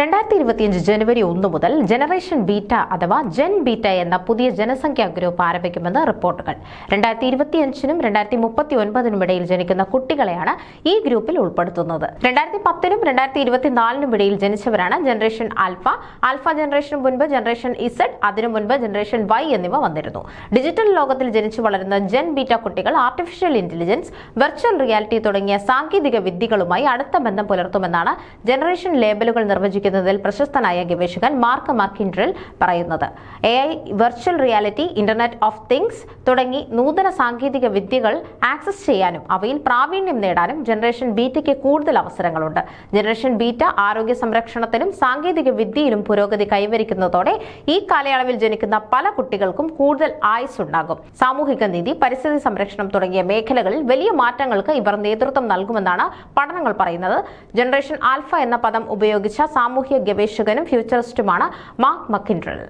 രണ്ടായിരത്തി ഇരുപത്തിയഞ്ച് ജനുവരി ഒന്ന് മുതൽ ജനറേഷൻ ബീറ്റ അഥവാ ജെൻ ബീറ്റ എന്ന പുതിയ ജനസംഖ്യാ ഗ്രൂപ്പ് ആരംഭിക്കുമെന്ന് റിപ്പോർട്ടുകൾ. രണ്ടായിരത്തി ഇരുപത്തിയഞ്ചിനും രണ്ടായിരത്തി മുപ്പത്തി ഒൻപതിനും ഇടയിൽ ജനിക്കുന്ന കുട്ടികളെയാണ് ഈ ഗ്രൂപ്പിൽ ഉൾപ്പെടുത്തുന്നത്. രണ്ടായിരത്തി പത്തിനും രണ്ടായിരത്തി ഇരുപത്തിനാലിനും ഇടയിൽ ജനിച്ചവരാണ് ജനറേഷൻ ആൽഫ ആൽഫ ജനറേഷന് മുൻപ് ജനറേഷൻ ഇസഡ് അതിനു മുൻപ് ജനറേഷൻ വൈ എന്നിവ വന്നിരുന്നു. ഡിജിറ്റൽ ലോകത്തിൽ ജനിച്ചു വളരുന്ന ജെൻ ബീറ്റ കുട്ടികൾ ആർട്ടിഫിഷ്യൽ ഇന്റലിജൻസ് വെർച്വൽ റിയാലിറ്റി തുടങ്ങിയ സാങ്കേതിക വിദ്യകളുമായി അടുത്ത ബന്ധം പുലർത്തുമെന്നാണ് ജനറേഷൻ ലേബലുകൾ നിർവചിക്കുന്നതിൽ പ്രശസ്തനായ ഗവേഷകൻ മാർക്ക് മാർക്കിൻഡ്രിൽ പറയുന്നത്. A I virtual reality internet of things തുടങ്ങി നൂതന സാങ്കേതിക വിദ്യകൾ ആക്സസ് ചെയ്യാനും അവയിൽ പ്രാവീണ്യം നേടാനും ജനറേഷൻ ബീറ്റയ്ക്ക് കൂടുതൽ അവസരങ്ങളുണ്ട്. ജനറേഷൻ ബീറ്റ ആരോഗ്യ സംരക്ഷണത്തിലും സാങ്കേതിക വിദ്യയിലും പുരോഗതി കൈവരിക്കുന്നതോടെ ഈ കാലയളവിൽ ജനിക്കുന്ന പല കുട്ടികൾക്കും കൂടുതൽ ആയുസ് ഉണ്ടാകും സാമൂഹിക നീതി പരിസ്ഥിതി സംരക്ഷണം തുടങ്ങിയ മേഖലകളിൽ വലിയ മാറ്റങ്ങൾക്ക് ഇവർ നേതൃത്വം നൽകുമെന്നാണ് പഠനങ്ങൾ പറയുന്നത്. ജനറേഷൻ ആൽഫ എന്ന പദം ഉപയോഗിച്ച സാമൂഹ്യ ഗവേഷകനും ഫ്യൂച്ചറിസ്റ്റുമാണ് മാർക്ക് മക്കിൻഡ്രൽ